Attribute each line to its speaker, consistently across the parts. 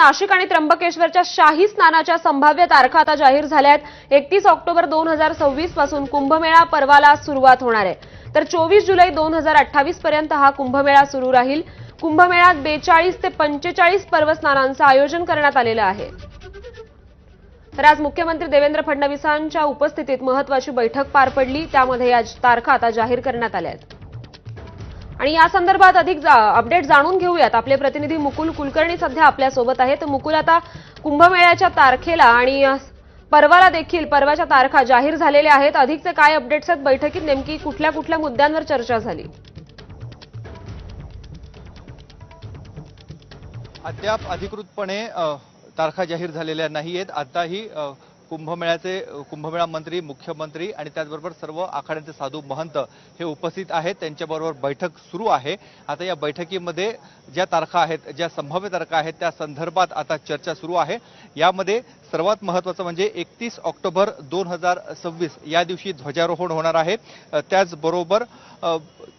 Speaker 1: नाशिक आणि त्र्यंबकेश्वरच्या शाही स्नानाच्या संभाव्य तारखा आता जाहीर झाल्या आहेत. एकतीस ऑक्टोबर दोन हजार सव्वीसपासून कुंभमेळा पर्वाला सुरुवात होणार आहे. तर चोवीस जुलै दोन हजार अठ्ठावीस पर्यंत हा कुंभमेळा सुरू राहील. कुंभमेळ्यात बेचाळीस ते पंचेचाळीस पर्व स्नानांचं आयोजन करण्यात आलेलं आहे. तर आज मुख्यमंत्री देवेंद्र फडणवीसांच्या उपस्थितीत महत्वाची बैठक पार पडली. त्यामध्ये या तारखा आता जाहीर करण्यात आल्या आहेत. आणि या संदर्भात अधिक जा- अपडेट जाणून घेऊयात. आपले प्रतिनिधी मुकुल कुलकर्णी सध्या आपल्यासोबत आहेत. तर मुकुल आता कुंभमेळ्याच्या तारखेला आणि परवाला देखील पर्वाच्या तारखा जाहीर झालेल्या आहेत. अधिकचे काय अपडेट्स आहेत? बैठकीत नेमकी कुठल्या कुठल्या मुद्द्यांवर चर्चा झाली?
Speaker 2: अद्याप अधिकृतपणे तारखा जाहीर झालेल्या नाही आहेत आताही कुंभमेळ्याचे कुंभमेळा मंत्री मुख्यमंत्री आणि त्याचबरोबर सर्व आखाड्यांचे साधू महंत हे उपस्थित आहेत. त्यांच्याबरोबर बैठक सुरू आहे. आता या बैठकीमध्ये ज्या तारखा आहेत ज्या संभाव्य तारखा आहेत त्या संदर्भात आता चर्चा सुरू आहे. यामध्ये सर्वात महत्त्वाचं म्हणजे एकतीस ऑक्टोबर दोन हजार सव्वीस या दिवशी ध्वजारोहण होणार आहे. त्याचबरोबर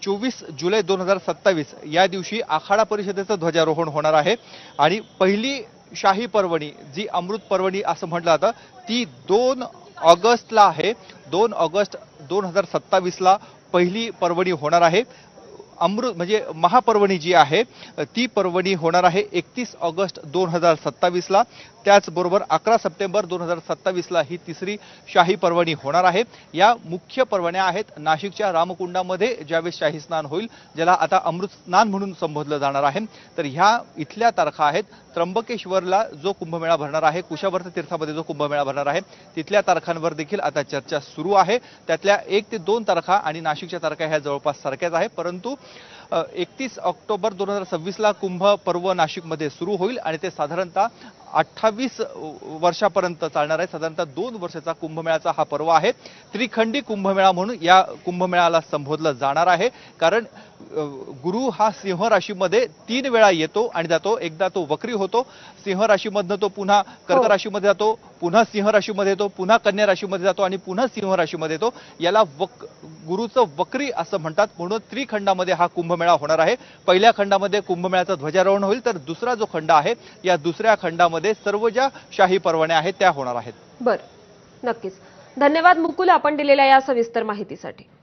Speaker 2: चोवीस जुलै दोन हजार सत्तावीस या दिवशी आखाडा परिषदेचं ध्वजारोहण होणार आहे. आणि पहिली शाही पर्वणी जी अमृत पर्वणी असं म्हटलं जातं ती दोन ऑगस्टला आहे. दोन ऑगस्ट दोन हजार सत्तावीसला पहिली पर्वणी होणार आहे. अमृत म्हणजे महापर्वणी जी आहे ती पर्वणी होणार आहे एकतीस ऑगस्ट दोन हजार सत्तावीसला. त्याचबरोबर अकरा सप्टेंबर दोन हजार सत्तावीसला ही तिसरी शाही पर्वणी होणार आहे. या मुख्य पर्वण्या आहेत नाशिकच्या रामकुंडामध्ये ज्यावेळेस शाही स्नान होईल ज्याला आता अमृत स्नान म्हणून संबोधलं जाणार आहे. तर ह्या इथल्या तारखा आहेत त्र्यंबकेश्वरला जो कुंभमेळा भरणार आहे कुशावर्त तीर्थामध्ये जो कुंभमेळा भरणार आहे तिथल्या तारखांवर देखील आता चर्चा सुरू आहे. त्यातल्या एक ते दोन तारखा आणि नाशिकच्या तारखा ह्या जवळपास सारख्याच आहे. परंतु एकतीस ऑक्टोबर दोन हजार सव्वीसला कुंभ पर्व नाशिकमध्ये सुरू होईल आणि ते साधारणतः अठ्ठावीस वर्षापर्यंत चालणार आहे. साधारणतः दोन वर्षाचा कुंभमेळ्याचा हा पर्व आहे. त्रिखंडी कुंभमेळा म्हणून या कुंभमेळ्याला संबोधलं जाणार आहे. कारण गुरु हा सिंह राशीमध्ये तीन वेळा येतो आणि जातो. एकदा तो वक्री होतो सिंह राशीमधनं तो पुन्हा कर्क राशीमध्ये जातो पुन्हा सिंह राशीमध्ये येतो पुन्हा कन्या राशीमध्ये जातो आणि पुन्हा सिंह राशीमध्ये येतो. याला वक गुरुचं वक्री असं म्हणतात. म्हणून त्रिखंडामध्ये हा कुंभमेळा होणार आहे. पहिल्या खंडामध्ये कुंभमेळ्याचं ध्वजारोहण होईल तर दुसरा जो खंड आहे या दुसऱ्या खंडामध्ये सर्व ज्या शाही पर्वण्या आहेत त्या होणार आहेत.
Speaker 1: बरं. नक्कीच. धन्यवाद मुकुल आपण दिलेल्या या सविस्तर माहितीसाठी.